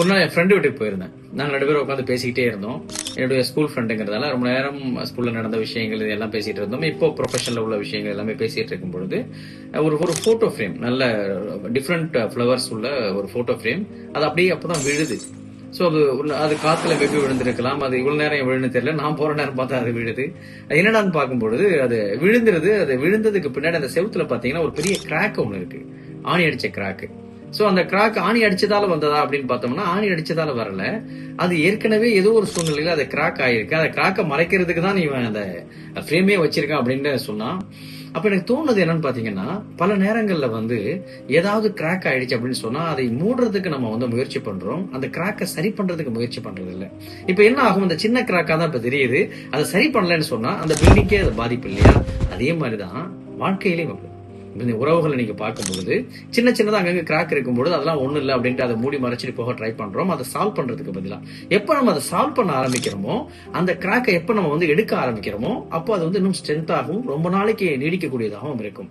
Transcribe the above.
ஒரு நாள் என் ஃப்ரெண்டு வீட்டுக்கு போயிருந்தேன். நாங்கள் ரெண்டு பேரும் உட்காந்து பேசிக்கிட்டே இருந்தோம். என்னுடைய ஸ்கூல் ஃப்ரெண்டுங்கிறதால ரொம்ப நேரம் ஸ்கூலில் நடந்த விஷயங்கள் இது எல்லாம் பேசிட்டு இருந்தோம். இப்போ ப்ரொஃபஷனில் உள்ள விஷயங்கள் எல்லாமே பேசிட்டு இருக்கும் பொழுது ஒரு ஒரு ஃபோட்டோ ஃப்ரேம் நல்ல டிஃப்ரெண்ட் ஃப்ளவர்ஸ் உள்ள ஒரு ஃபோட்டோ ஃப்ரேம் அது அப்படியே அப்பதான் விழுது. ஸோ அது அது காத்துல வெப்பி விழுந்திருக்கலாம். அது இவ்வளவு நேரம் விழுந்து தெரியல. நான் போற நேரம் பார்த்தா அது விழுது. அது என்னடான்னு பார்க்கும்பொழுது அது விழுந்துருது. அது விழுந்ததுக்கு பின்னாடி அந்த செவுத்துல பாத்தீங்கன்னா ஒரு பெரிய கிராக் ஒன்று இருக்கு. ஆணி அடிச்ச கிராக்கு சோ அந்த கிராக் ஆணி அடிச்சதால வந்ததா அப்படின்னு பார்த்தோம்னா ஆணி அடிச்சதால வரல. அது ஏற்கனவே ஏதோ ஒரு சூழ்நிலையில் அது கிராக் ஆயிருக்கு. அந்த கிராக்கை மறைக்கிறதுக்கு தான் இவன் அந்த ஃப்ரேமே வச்சிருக்கான் அப்படின்னு சொன்னா அப்ப எனக்கு தோணுது என்னன்னு பாத்தீங்கன்னா பல நேரங்கள்ல வந்து ஏதாவது கிராக் ஆயிடுச்சு அப்படின்னு சொன்னா அதை மூடுறதுக்கு நம்ம வந்து முயற்சி பண்றோம். அந்த கிராக்கை சரி பண்றதுக்கு முயற்சி பண்றது இல்ல. இப்ப என்ன ஆகும்? அந்த சின்ன கிராக்கா தான் இப்ப தெரியுது. அதை சரி பண்ணலன்னு சொன்னா அந்த பில்டிங்கே அது பாதிப்பு இல்லையா? அதே மாதிரிதான் வாழ்க்கையிலேயும் அப்படி. இந்த உறவுகளை நீங்க பார்க்கும்பொழுது சின்ன சின்னதாக அங்கங்க கிராக் இருக்கும்பொழுது அதெல்லாம் ஒண்ணு இல்லை அப்படின்ட்டு அதை மூடி மறைச்சிட்டு போக ட்ரை பண்றோம். அதை சால்வ் பண்றதுக்கு பதிலாக எப்ப நம்ம அதை சால்வ் பண்ண ஆரம்பிக்கிறோமோ அந்த கிராக்கை எப்ப நம்ம வந்து எடுக்க ஆரம்பிக்கிறோமோ அப்போ அது வந்து இன்னும் ஸ்ட்ரென்த் ஆகும் ரொம்ப நாளைக்கு நீடிக்கக்கூடியதாகவும் இருக்கும்.